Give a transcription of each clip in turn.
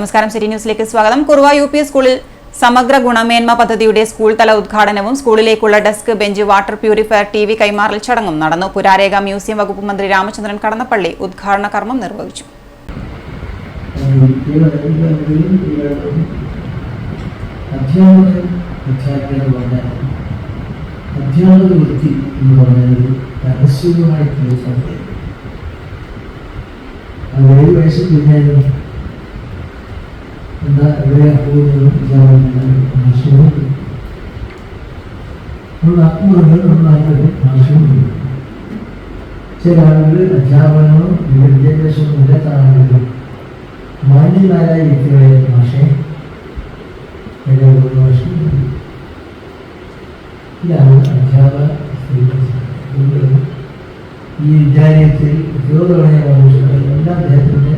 നമസ്കാരം സിറ്റി ന്യൂസിലേക്ക് സ്വാഗതം കുറുവ യു പി സ്കൂളിൽ സമഗ്ര ഗുണമേന്മ പദ്ധതിയുടെ സ്കൂൾ തല ഉദ്ഘാടനവും സ്കൂളിലേക്കുള്ള desk bench water purifier T V കൈമാറൽ ചടങ്ങും നടന്നു പുരാരേഖ മ്യൂസിയം വകുപ്പ് മന്ത്രി രാമചന്ദ്രൻ കടന്നപ്പള്ളി ഉദ്ഘാടന കർമ്മം നിർവഹിച്ചു അധ്യാപക എന്താ എവിടെയാ പോകുന്നത് ആശയമുണ്ട് നമ്മൾ ആത്മകൾ നന്നായിട്ട് ആശയമുണ്ട് ചില ആളുകൾ അധ്യാപനവും വിദ്യാഭ്യാസവും ഇല്ലാത്ത ആളുകൾ മാന്യന്മാരായ വ്യക്തികളെ ഭാഷയെ ഇടപെടുന്ന ഭാഷയുണ്ട് ഇതാണ് അധ്യാപക ഈ വിദ്യാലയത്തിൽ ഉദ്യോഗങ്ങളെ എല്ലാ അദ്ദേഹത്തിന്റെ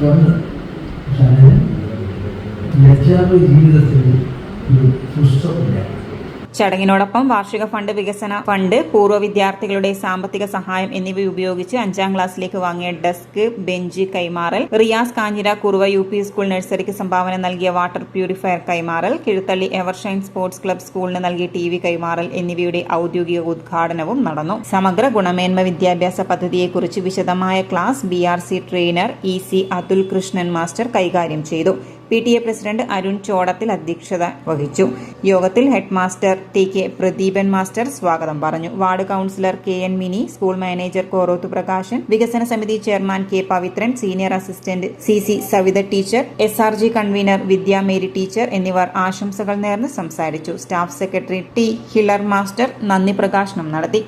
ഇത് വന്ന് പക്ഷെ അതിന് ഈ അധ്യാപക ജീവിതത്തിൽ ഒരു പുസ്തകമില്ല ചടങ്ങിനോടൊപ്പം വാർഷിക ഫണ്ട് വികസന ഫണ്ട് പൂർവ വിദ്യാർത്ഥികളുടെ സാമ്പത്തിക സഹായം എന്നിവ ഉപയോഗിച്ച് അഞ്ചാം ക്ലാസ്സിലേക്ക് വാങ്ങിയ desk bench കൈമാറൽ Riyas Kanjira Kuruva U P school നഴ്സറിക്ക് സംഭാവന നൽകിയ വാട്ടർ പ്യൂരിഫയർ കൈമാറൽ കിഴുത്തള്ളി എവർഷൈൻ സ്പോർട്സ് ക്ലബ് സ്കൂളിന് നൽകിയ ടി വി കൈമാറൽ എന്നിവയുടെ ഔദ്യോഗിക ഉദ്ഘാടനവും നടന്നു. സമഗ്ര ഗുണമേന്മ വിദ്യാഭ്യാസ പദ്ധതിയെക്കുറിച്ച് വിശദമായ class B R C trainer E C Athul Krishnan master കൈകാര്യം ചെയ്തു. P T A president Arun Chodathil അധ്യക്ഷത വഹിച്ചു. യോഗത്തിൽ head master T K Pradeepan master സ്വാഗതം പറഞ്ഞു. Ward councillor K N Mini school manager Koroth Prakashan വികസന സമിതി chairman K Pavithran senior assistant C C Savitha teacher S R G convener Vidya Mary teacher എന്നിവർ ആശംസകൾ നേർന്ന് സംസാരിച്ചു. Staff secretary T Hiler master നന്ദി പ്രകാശനം നടത്തി.